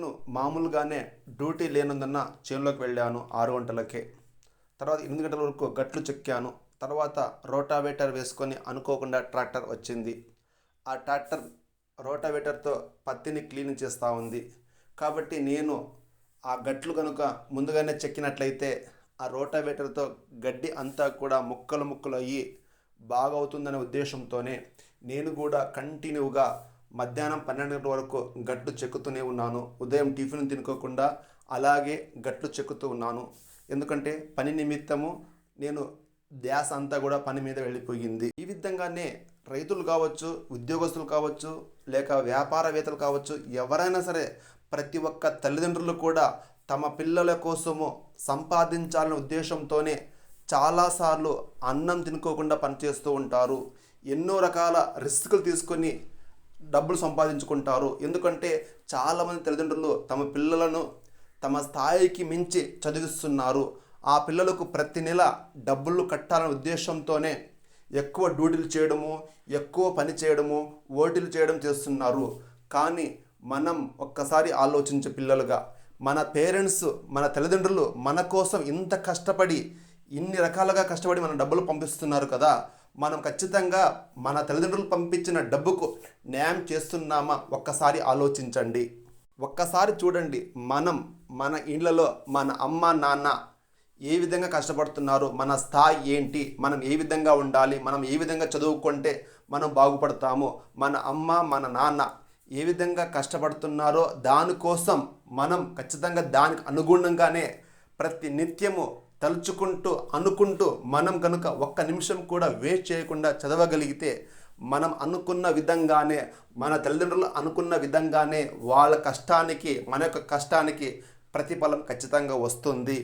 నేను మామూలుగానే డ్యూటీ లేనందున చేనులోకి వెళ్ళాను ఆరు గంటలకే. తర్వాత ఎనిమిది గంటల వరకు గట్లు చెక్కాను. తర్వాత రోటావేటర్ వేసుకొని అనుకోకుండా ట్రాక్టర్ వచ్చింది. ఆ ట్రాక్టర్ రోటావేటర్తో పత్తిని క్లీన్ చేస్తూ ఉంది. కాబట్టి నేను ఆ గట్లు కనుక ముందుగానే చెక్కినట్లయితే ఆ రోటావేటర్తో గడ్డి అంతా కూడా ముక్కలు ముక్కలు అయ్యి బాగవుతుందనే ఉద్దేశంతోనే నేను కూడా కంటిన్యూగా మధ్యాహ్నం పన్నెండు గంటల వరకు గట్లు చెక్కుతూనే ఉన్నాను. ఉదయం టిఫిన్ తినుకోకుండా అలాగే గట్లు చెక్కుతూ ఉన్నాను. ఎందుకంటే పని నిమిత్తము నేను ధ్యాస అంతా కూడా పని మీద వెళ్ళిపోయింది. ఈ విధంగానే రైతులు కావచ్చు ఉద్యోగస్తులు కావచ్చు లేక వ్యాపారవేత్తలు కావచ్చు ఎవరైనా సరే ప్రతి ఒక్క తల్లిదండ్రులు కూడా తమ పిల్లల కోసము సంపాదించాలనే ఉద్దేశంతోనే చాలాసార్లు అన్నం తినుకోకుండా పనిచేస్తూ ఉంటారు. ఎన్నో రకాల రిస్కులు తీసుకొని డబ్బులు సంపాదించుకుంటారు. ఎందుకంటే చాలామంది తల్లిదండ్రులు తమ పిల్లలను తమ స్థాయికి మించి చదివిస్తున్నారు. ఆ పిల్లలకు ప్రతి నెల డబ్బులు కట్టాలనే ఉద్దేశంతోనే ఎక్కువ డ్యూటీలు చేయడము ఎక్కువ పని చేయడము ఓటీలు చేయడం చేస్తున్నారు. కానీ మనం ఒక్కసారి ఆలోచించే పిల్లలుగా మన పేరెంట్స్ మన తల్లిదండ్రులు మన కోసం ఇంత కష్టపడి ఇన్ని రకాలుగా కష్టపడి మన డబ్బులు పంపిస్తున్నారు కదా. మనం ఖచ్చితంగా మన తల్లిదండ్రులు పంపించిన డబ్బుకు న్యాయం చేస్తున్నామా? ఒక్కసారి ఆలోచించండి. ఒక్కసారి చూడండి మనం మన ఇళ్ళలో మన అమ్మ నాన్న ఏ విధంగా కష్టపడుతున్నారు? మన స్థాయి ఏంటి? మనం ఏ విధంగా ఉండాలి? మనం ఏ విధంగా చదువుకుంటే మనం బాగుపడతాము? మన అమ్మ మన నాన్న ఏ విధంగా కష్టపడుతున్నారో దానికోసం మనం ఖచ్చితంగా దానికి అనుగుణంగానే ప్రతి నిత్యము తలుచుకుంటూ అనుకుంటూ మనం కనుక ఒక్క నిమిషం కూడా వేస్ట్ చేయకుండా చదవగలిగితే మనం అనుకున్న విధంగానే మన తల్లిదండ్రులు అనుకున్న విధంగానే వాళ్ళ కష్టానికి మన యొక్క కష్టానికి ప్రతిఫలం ఖచ్చితంగా వస్తుంది.